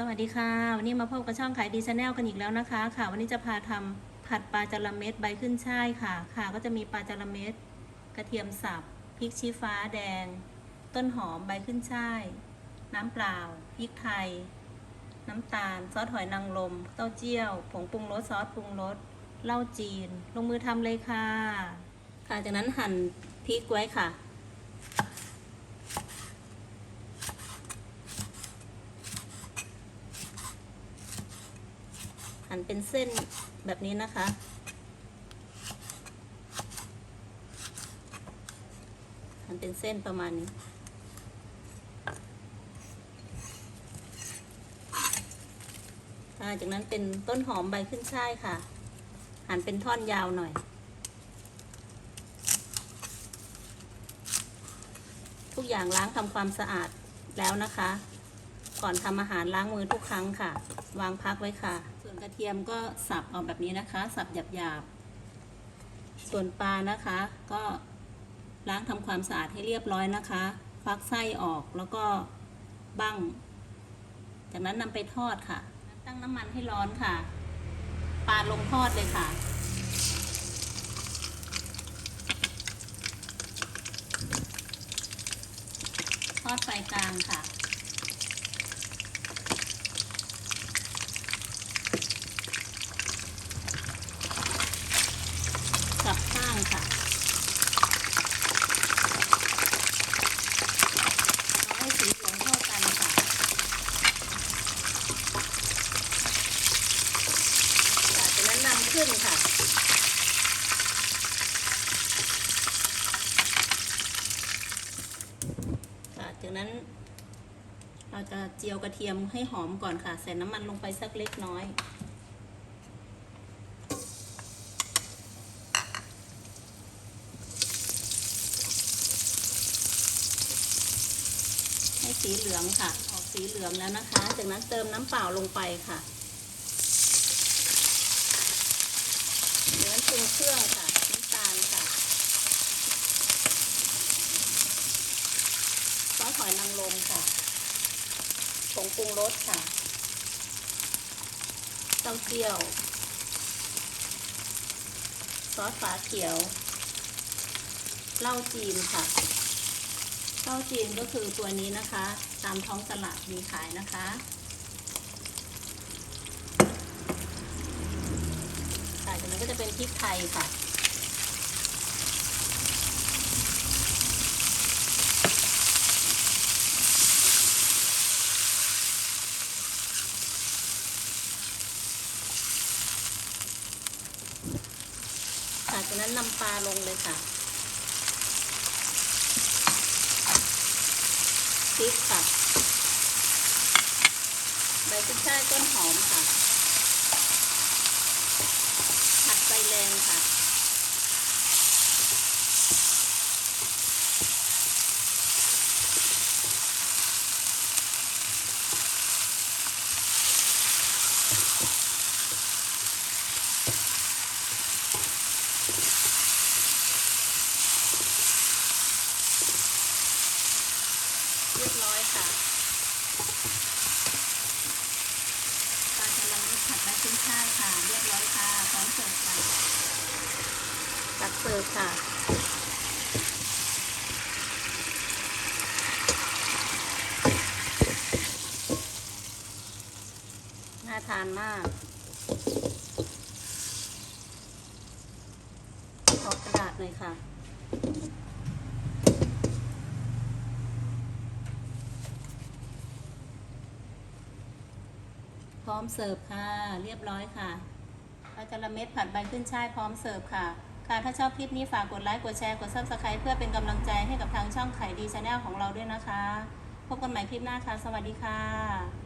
สวัสดีค่ะ วันนี้มาพบกับช่องขายดีชาแนลกันอีกแล้วนะคะ ค่ะ วันนี้จะพาทำผัดปลาจระเม็ดใบขึ้นช่ายค่ะ ค่ะ ก็จะมีปลาจระเม็ดกระเทียมสับพริกชี้ฟ้าแดง ต้นหอมใบขึ้นช่าย น้ำเปล่าพริกไทย น้ำตาล ซอสหอยนางรมเต้าเจี้ยว ผงปรุงรสซอสปรุงรสเหล้าจีน ลงมือทำเลยค่ะ ค่ะจากนั้นหั่นพริกไว้ค่ะ นเป็นเส้นแบบนี้นะคะ หั่นเป็นเส้นประมาณนี้ จากนั้นเป็นต้นหอมใบขึ้นช่ายค่ะ หั่นเป็นท่อนยาวหน่อย ทุกอย่างล้างทำความสะอาดแล้วนะคะ ก่อนทำอาหารล้างมือทุกครั้งค่ะ วางพักไว้ค่ะ ส่วนกระเทียมก็สับเอาแบบนี้นะคะ สับหยาบๆ ส่วนปลานะคะ ก็ล้างทำความสะอาดให้เรียบร้อยนะคะฟักไส้ออกแล้วก็บั้ง จากนั้นนำไปทอดค่ะ ตั้งน้ำมันให้ร้อนค่ะ ปลาลงทอดเลยค่ะทอดไฟกลางค่ะ กลับข้างค่ะเอาให้สีเหลืองเท่ากันค่ะ จากนั้นนำขึ้นค่ะ ค่ะ จากนั้น เราจะเจียวกระเทียมให้หอมก่อนค่ะ ใส่น้ำมันลงไปสักเล็กน้อย ให้สีเหลืองค่ะ ออกสีเหลืองแล้วนะคะ จากนั้นเติมน้ำเปล่าลงไปค่ะจากนั้นปรุงเครื่องค่ะ น้ำตาลค่ะ ซอสหอยนางรมค่ะผงปรุงรสค่ะเต้าเจี้ยว ซอสฝาเขียว เหล้าจีนค่ะเหล้าจีนก็คือตัวนี้นะคะ ตามท้องตลาดมีขายนะคะค่ะจากนั้นก็จะเป็นพริกไทยค่ะ่ะจากนั้นนำปลาลงเลยค่ะพริกค่ะ ใบกุ้ยช่ายต้นหอมค่ะผัดไฟแรงค่ะ เรียบร้อย ค่ะปลาจาระเม็ดผัดใบขึ้นช่ายค่ะ เรียบร้อยค่ะพร้อมเสิร์ฟค่ะตักเสิร์ฟค่ะน่าทานมากขอกระดาษหน่อยค่ะ พร้อมเสิร์ฟค่ะ เรียบร้อยค่ะปลากระเม็ดผัดใบขึ้นช่ายพร้อมเสิร์ฟค่ะ ค่ะถ้าชอบคลิปนี้ฝากกดไลค์กดแชร์กด subscribe เพื่อเป็นกำลังใจให้กับทางช่องไข่ดีชาแนลของเราด้วยนะคะ พบกันใหม่คลิปหน้าค่ะ สวัสดีค่ะ